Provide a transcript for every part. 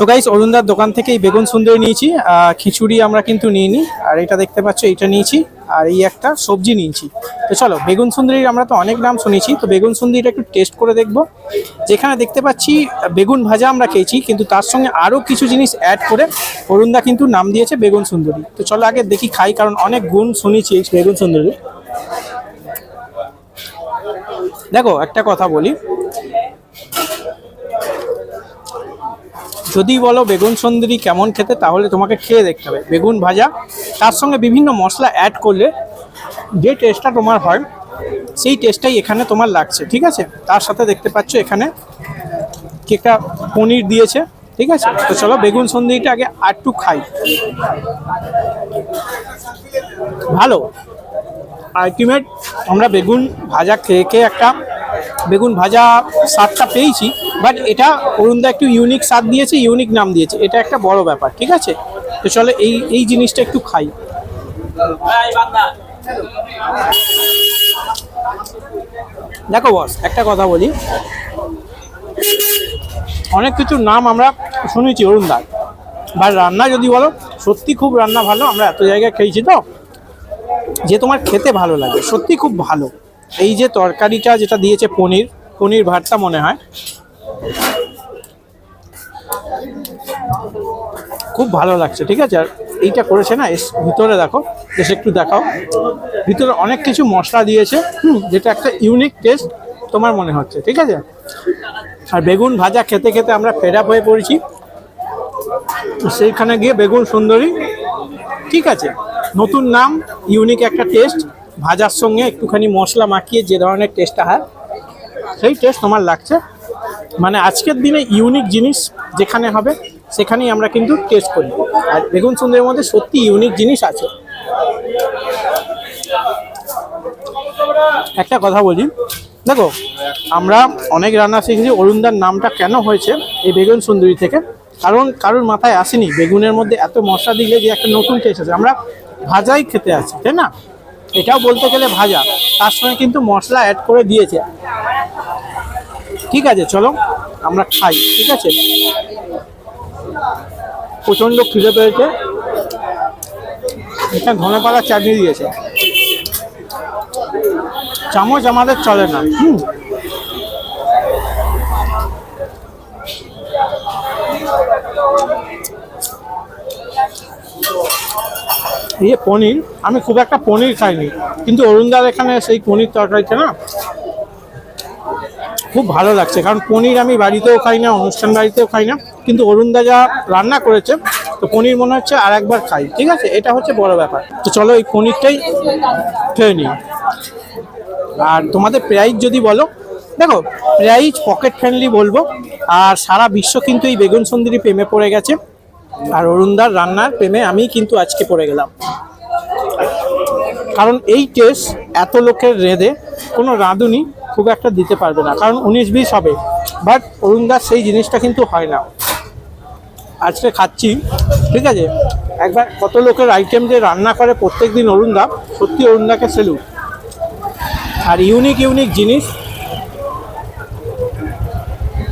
তো গাইস অরুণদার দোকান থেকে এই বেগুন সুন্দরী নিয়েছি খিচুড়ি আমরা কিন্তু নিইনি, আর এটা দেখতে পাচ্ছ এটা নিয়েছি, আর এই একটা সবজি নিয়েছি। তো চলো, বেগুন সুন্দরীর আমরা তো অনেক নাম শুনেছি, তো বেগুন সুন্দরীটা একটু টেস্ট করে দেখব। যেখানে দেখতে পাচ্ছি, বেগুন ভাজা আমরা খেয়েছি, কিন্তু তার সঙ্গে আরও কিছু জিনিস অ্যাড করে অরুণদা কিন্তু নাম দিয়েছে বেগুন সুন্দরী। তো চলো আগে দেখি খাই, কারণ অনেক গুণ শুনেছি এই বেগুন সুন্দরী। দেখো, একটা কথা বলি যদি বলো বেগুন সুন্দরী কেমন খেতে, তাহলে তোমাকে খেয়ে দেখতে হবে। বেগুন ভাজা, তার সঙ্গে বিভিন্ন মশলা অ্যাড করলে যে টেস্টটা তোমার হয়, সেই টেস্টটাই এখানে তোমার লাগছে, ঠিক আছে? তার সাথে দেখতে পাচ্ছ এখানে কেকটা পনির দিয়েছে, ঠিক আছে? তো চলো বেগুন সুন্দরীটা আগে আরটু খাই। ভালো। আলটিমেট আমরা বেগুন ভাজা খেয়ে খেয়ে একটা বেগুন ভাজা স্বাদটা পেয়েছি। বাট এটা অরুণদা একটু ইউনিক স্বাদ দিয়েছে ইউনিক নাম দিয়েছে। এটা একটা বড় ব্যাপার, ঠিক আছে? তো চলো এই এই জিনিসটা একটু খাই। দেখো বস একটা কথা বলি। অনেক কিছুর নাম আমরা শুনেছি অরুণদার বা রান্না যদি বলো, সত্যি খুব রান্না ভালো, আমরা এত জায়গায় খেয়েছি তো। যে তোমার খেতে ভালো লাগে, সত্যি খুব ভালো। এই যে তরকারিটা যেটা দিয়েছে পনির পনির ভাতটা মনে হয়। খুব ভালো লাগছে, ঠিক আছে? আর এইটা করেছে না, এস, ভিতরে দেখো, এসে একটু দেখাও। ভিতরে অনেক কিছু মশলা দিয়েছে যেটা একটা ইউনিক টেস্ট তোমার মনে হচ্ছে, ঠিক আছে? আর বেগুন ভাজা খেতে খেতে আমরা ফেড আপ হয়ে পড়েছি। সেইখানে গিয়ে বেগুন সুন্দরী, ঠিক আছে? নতুন নাম ইউনিক একটা টেস্ট ভাজার সঙ্গে একটুখানি মশলা মাখিয়ে যে ধরনের টেস্টটা হয়, সেই টেস্ট তোমার লাগছে। মানে আজকের দিনে ইউনিক জিনিস যেখানে হবে, সেখানেই আমরা কিন্তু টেস্ট করি। আর বেগুন সুন্দরের মধ্যে সত্যি ইউনিক জিনিস আছে। একটা কথা বলি, দেখো, আমরা অনেক রান্না শিখেছি, অরুণদার নামটা কেন হয়েছে এই বেগুন সুন্দরী থেকে? কারণ কারোর মাথায় আসেনি বেগুনের মধ্যে এত মশলা দিলে যে একটা নতুন টেস্ট আছে। আমরা ভাজাই খেতে আছি, তাই না? এটাও বলতে গেলে ভাজা, তার সঙ্গে কিন্তু মশলা অ্যাড করে দিয়েছে। ঠিক আছে, চলো আমরা খাই, ঠিক আছে? প্রচণ্ড খিদে পেয়েছে। এটা ধনে পাতা চাটনি দিয়েছে। চামচ আমাদের চলে না। হুম। এই পনির, আমি খুব একটা পনির খাইনি, কিন্তু অরুণদার এখানে সেই পনির তরকারিটা না খুব ভালো লাগছে, কারণ পনির আমি বাড়িতেও খাই না, অনুষ্ঠান বাড়িতেও খাই না, কিন্তু অরুণদা যা রান্না করেছে, তো পনির মনে হচ্ছে আর একবার খাই, ঠিক আছে? এটা হচ্ছে বড় ব্যাপার। তো চলো এই পনিরটাই খেয়ে নিই। আর তোমাদের প্রাইস যদি বলো, দেখো, প্রাইস পকেট ফ্রেন্ডলি বলব, আর সারা বিশ্ব কিন্তু এই বেগুন সুন্দরী প্রেমে পড়ে গেছে, আর অরুণদার রান্নার প্রেমে আমি কিন্তু আজকে পড়ে গেলাম। কারণ এই টেস্ট এত লোকের রেঁধে কোনো রাঁধুনি খুব একটা দিতে পারবে না, কারণ উনিশ বিশ হবে। বাট অরুণ দাস সেই জিনিসটা কিন্তু হয় না। আজকে খাচ্ছি, ঠিক আছে? একবার কত লোকের আইটেম যে রান্না করে প্রত্যেক দিন অরুণদা, সত্যি অরুণদাকে সেলুট আর ইউনিক ইউনিক জিনিস,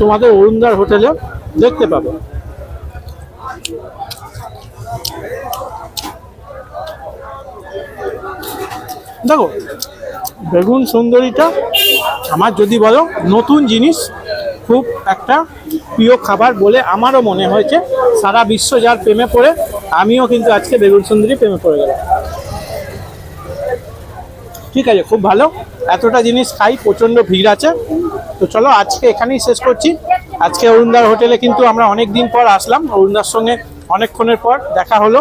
তোমাদের অরুণদার হোটেলে দেখতে পাবে। দেখো বেগুন সুন্দরীটা। আমার যদি বলো, নতুন জিনিস, খুব একটা প্রিয় খাবার বলে আমারও মনে হয়েছে, সারা বিশ্ব যার প্রেমে পড়ে, আমিও কিন্তু আজকে বেগুন সুন্দরী প্রেমে পড়ে গেলাম। ঠিক আছে, খুব ভালো, এতটা জিনিস খাই, প্রচণ্ড ভিড় আছে। তো চলো, আজকে এখানেই শেষ করছি। আজকে অরুণদার হোটেলে কিন্তু আমরা অনেক দিন পর আসলাম, অরুণদার সঙ্গে অনেকক্ষণের পর দেখা হলো।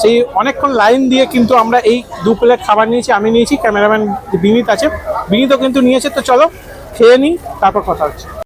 সেই অনেকক্ষণ লাইন দিয়ে কিন্তু আমরা এই দু প্লেট খাবার নিয়েছি, আমি নিয়েছি ক্যামেরাম্যান বিনীত আছে। বিনীতও কিন্তু নিয়েছে, তো চলো খেয়ে নিই, তারপর কথা হচ্ছে।